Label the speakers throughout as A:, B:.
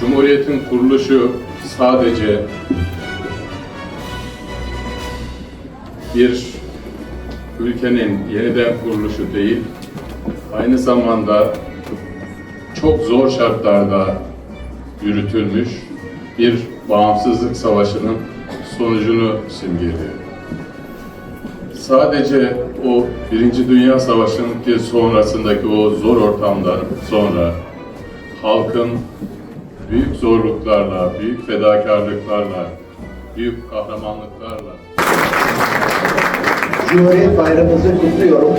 A: Cumhuriyetin kuruluşu sadece bir ülkenin yeniden kuruluşu değil, aynı zamanda çok zor şartlarda yürütülmüş bir bağımsızlık savaşının sonucunu simgeliyor. Sadece o Birinci Dünya Savaşı'nın ki sonrasındaki o zor ortamdan sonra halkın büyük zorluklarla, büyük fedakarlıklarla, büyük kahramanlıklarla
B: Cumhuriyet Bayramımızı kutluyorum.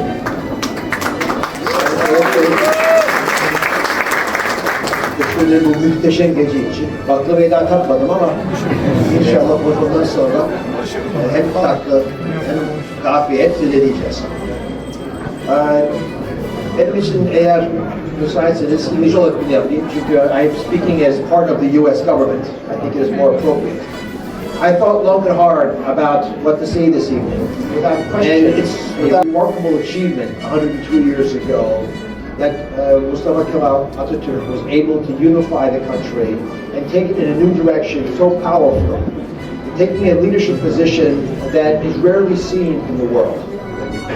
B: Şöyle bu muhteşem gece için. Baklavayı daha tatmadım ama inşallah bundan sonra e, hem tatlı hem kahve hepsini deneyeceğiz. Ee, Benim için eğer müsaitseniz İngiliz olarak bunu yapayım çünkü I'm speaking as part of the US government. I think it is more appropriate. I thought long and hard about what to say this evening. Without question, and it's a remarkable achievement 102 years ago that uh, Mustafa Kemal Atatürk was able to unify the country and take it in a new direction so powerful, taking a leadership position that is rarely seen in the world.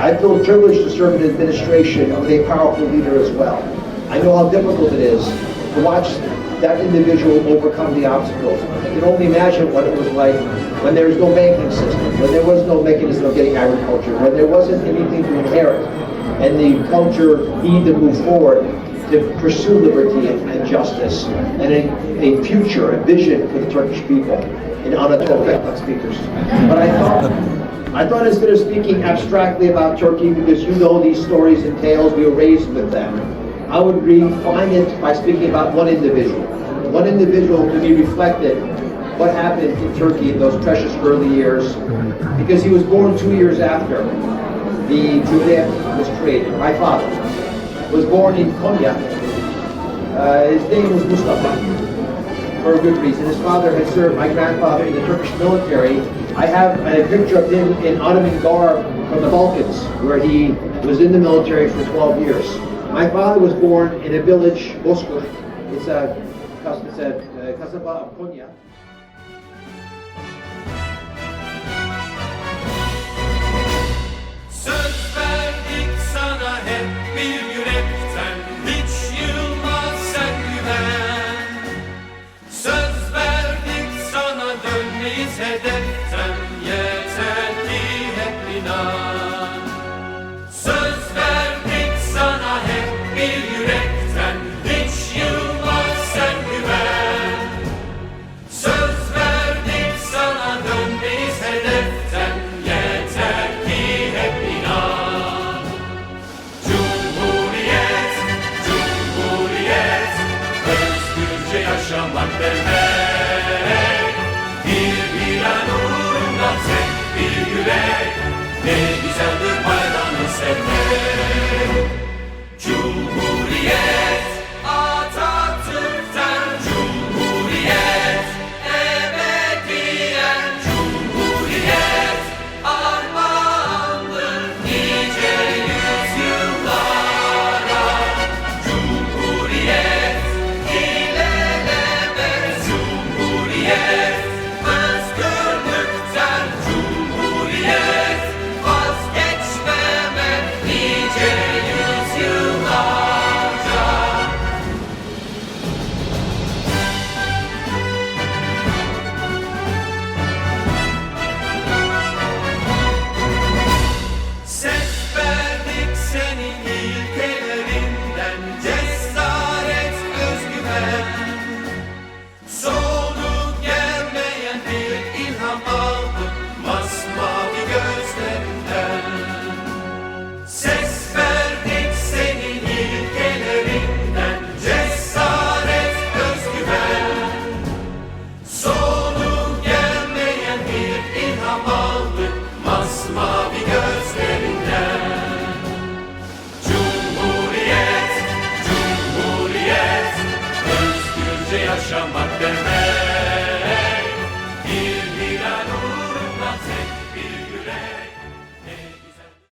B: I feel privileged to serve in an administration with a powerful leader as well. I know how difficult it is to watch that individual overcome the obstacles. I can only imagine what it was like when there was no banking system, when there was no mechanism of getting agriculture, when there wasn't anything to inherit, and the culture needed to move forward to pursue liberty and, and justice, and a, a future, a vision for the Turkish people in Anatolia uh, speakers. But I thought I thought instead of speaking abstractly about Turkey, because you know these stories and tales, we were raised with them, I would refine it by speaking about one individual. One individual to be reflected what happened in Turkey in those precious early years, because he was born two years after the Juliet was created. My father was born in Konya. Uh, his name was Mustafa for a good reason. His father had served my grandfather in the Turkish military. I have a picture of him in Ottoman garb from the Balkans, where he was in the military for 12 years. My father was born in a village, Bozkır. It's a, it's a uh, kasaba of Konya.
C: Hey. Yaşamak demek.